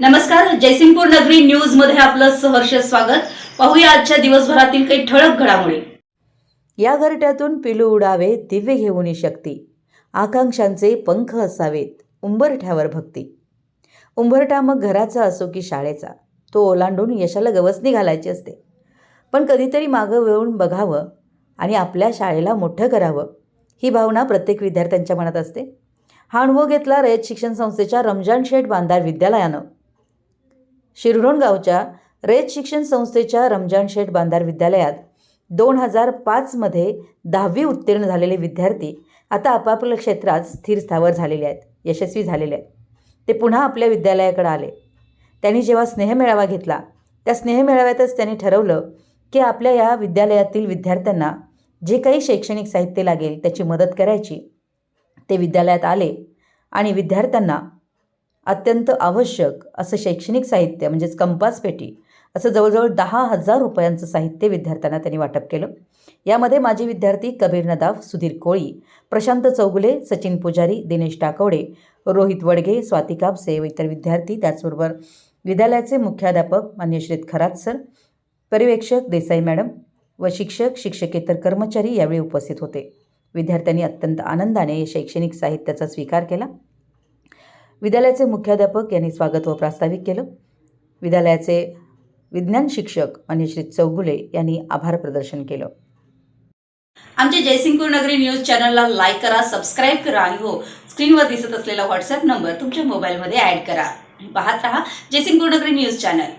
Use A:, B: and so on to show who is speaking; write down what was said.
A: नमस्कार जयसिंगपूर नगरी न्यूजमध्ये आपलं सहर्ष स्वागत. पाहूया आजच्या दिवसभरातील काही ठळक घडामोडी.
B: या घरट्यातून पिलू उडावे दिव्य घेऊन शक्ती. आकांक्षांचे पंख असावेत उंबरठ्यावर भक्ती. उंबरठा मग घराचा असो की शाळेचा तो ओलांडून यशाला गवसणी घालायची असते. पण कधीतरी मागं वळून बघावं आणि आपल्या शाळेला मोठं करावं ही भावना प्रत्येक विद्यार्थ्यांच्या मनात असते. हा अनुभव घेतला रयत शिक्षण संस्थेच्या रमजान शेठ बांधार विद्यालयानं. शिरढोण गावच्या रयत शिक्षण संस्थेच्या रमजान शेठ बांधार विद्यालयात दोन हजार पाचमध्ये दहावी उत्तीर्ण झालेले विद्यार्थी आता आपापल्या क्षेत्रात स्थिर स्थावर झालेले आहेत यशस्वी झालेले आहेत. ते पुन्हा आपल्या विद्यालयाकडे आले. त्यांनी जेव्हा स्नेहमेळावा घेतला त्या स्नेहमेळाव्यातच त्यांनी ठरवलं की आपल्या या विद्यालयातील विद्यार्थ्यांना जे काही शैक्षणिक साहित्य लागेल त्याची मदत करायची. ते विद्यालयात आले आणि विद्यार्थ्यांना अत्यंत आवश्यक असं शैक्षणिक साहित्य म्हणजेच कंपास पेटी असं जवळजवळ दहा हजार रुपयांचं साहित्य विद्यार्थ्यांना त्यांनी वाटप केलं. यामध्ये माजी विद्यार्थी कबीर नदाफ सुधीर कोळी प्रशांत चौगुले सचिन पुजारी दिनेश टाकवडे रोहित वडगे स्वाती कापसे व इतर विद्यार्थी. त्याचबरोबर विद्यालयाचे मुख्याध्यापक मान्य श्रीत खरात सर पर्यवेक्षक देसाई मॅडम व शिक्षक शिक्षकेतर कर्मचारी यावेळी उपस्थित होते. विद्यार्थ्यांनी अत्यंत आनंदाने शैक्षणिक साहित्याचा स्वीकार केला. विद्यालयाचे मुख्याध्यापक यांनी स्वागत व प्रास्ताविक केलं. विद्यालयाचे विज्ञान शिक्षक मान्य चौगुले यांनी आभार प्रदर्शन केलं.
A: आमच्या जयसिंगपूर नगरी न्यूज चॅनलला लाईक करा सबस्क्राईब करा आणि हो स्क्रीनवर दिसत असलेला व्हॉट्सअप नंबर तुमच्या मोबाईलमध्ये ऍड करा. पाहत रहा जयसिंगपूर नगरी न्यूज चॅनल.